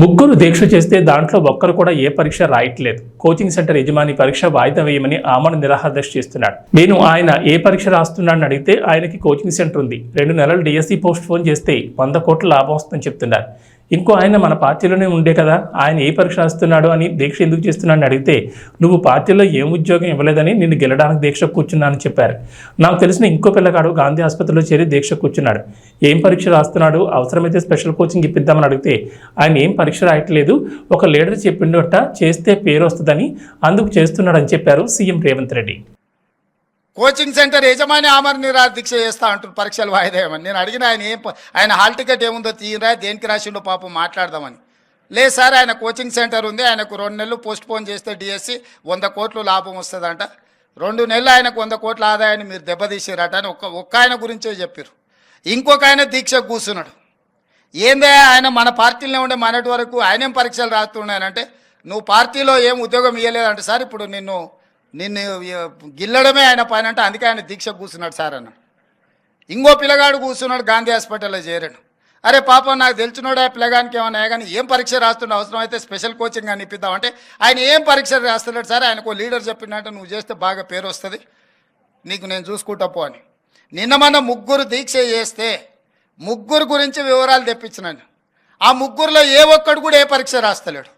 ముగ్గురు దీక్ష చేస్తే దాంట్లో ఒక్కరు కూడా ఏ పరీక్ష రాయట్లేదు. కోచింగ్ సెంటర్ యజమాని పరీక్ష వాయిదా వేయమని ఆమెను నిరాహారదర్శ చేస్తున్నాడు. నేను ఆయన ఏ పరీక్ష రాస్తున్నాడని అడిగితే ఆయనకి కోచింగ్ సెంటర్ ఉంది. రెండు నెలలు డిఎస్సి పోస్ట్ ఫోన్ చేస్తే వంద కోట్ల లాభం వస్తుందని చెప్తున్నారు. ఇంకో ఆయన మన పార్టీలోనే ఉండే కదా ఆయన ఏ పరీక్ష రాస్తున్నాడు అని దీక్ష ఎందుకు చేస్తున్నాడని అడిగితే నువ్వు పార్టీలో ఏం ఉద్యోగం ఇవ్వలేదని నిన్ను గెలడానికి దీక్ష కూర్చున్నానని చెప్పారు. నాకు తెలిసిన ఇంకో పిల్లగాడు గాంధీ ఆసుపత్రిలో చేరి దీక్ష కూర్చున్నాడు. ఏం పరీక్ష రాస్తున్నాడు? అవసరమైతే స్పెషల్ కోచింగ్ ఇప్పిద్దామని అడిగితే ఆయన ఏం పరీక్ష రాయట్లేదు. ఒక లీడర్ చెప్పిండట చేస్తే పేరు వస్తుందని అందుకు చేస్తున్నాడని చెప్పారు CM Revanth Reddy. Coaching centre యజమాని ఆమర నిరాదీక్ష దీక్ష చేస్తా అంటారు పరీక్షలు వాయిదేమని. నేను అడిగిన ఆయన ఏం ఆయన హాల్ టికెట్ ఏముందో తీయరా దేనికి రాసిండో పాపం మాట్లాడదామని. లేదు సార్ ఆయన కోచింగ్ సెంటర్ ఉంది ఆయనకు రెండు నెలలు పోస్ట్ పోన్ చేస్తే డిఎస్సి వంద కోట్లు లాభం వస్తుందంట. రెండు నెలలు ఆయనకు వంద కోట్ల ఆదాయాన్ని మీరు దెబ్బతీసారట అని ఒక్క ఒక్క ఆయన గురించే చెప్పారు ఇంకొక ఆయన దీక్ష కూర్చున్నాడు. ఏందే ఆయన మన పార్టీలో ఉండే మనటి వరకు ఆయనేం పరీక్షలు రాస్తున్నాయనంటే నువ్వు పార్టీలో ఏం ఉద్యోగం ఇవ్వలేదంటే సార్ ఇప్పుడు నిన్ను నిన్ను గిల్లడమే ఆయన పైన అంటే అందుకే ఆయన దీక్ష కూర్చున్నాడు సార్ అన్న ఇంకో పిల్లగాడు కూర్చున్నాడు గాంధీ హాస్పిటల్లో చేరాడు. అరే పాప నాకు తెలిసినోడే ఆ పిల్లగానికి ఏమన్నా కానీ ఏం పరీక్ష రాస్తుండే అవసరం అయితే స్పెషల్ కోచింగ్ అని ఇప్పిద్దామంటే ఆయన ఏం పరీక్ష రాస్తున్నాడు సార్? ఆయనకు లీడర్ చెప్పినట్టు నువ్వు చేస్తే బాగా పేరు వస్తుంది. నీకు నేను చూసుకుంటా పో అని. నిన్న మన ముగ్గురు దీక్ష చేస్తే ముగ్గురు గురించి వివరాలు తెప్పించినాను ఆ ముగ్గురులో ఏ ఒక్కడు కూడా ఏ పరీక్ష రాస్తలేడు.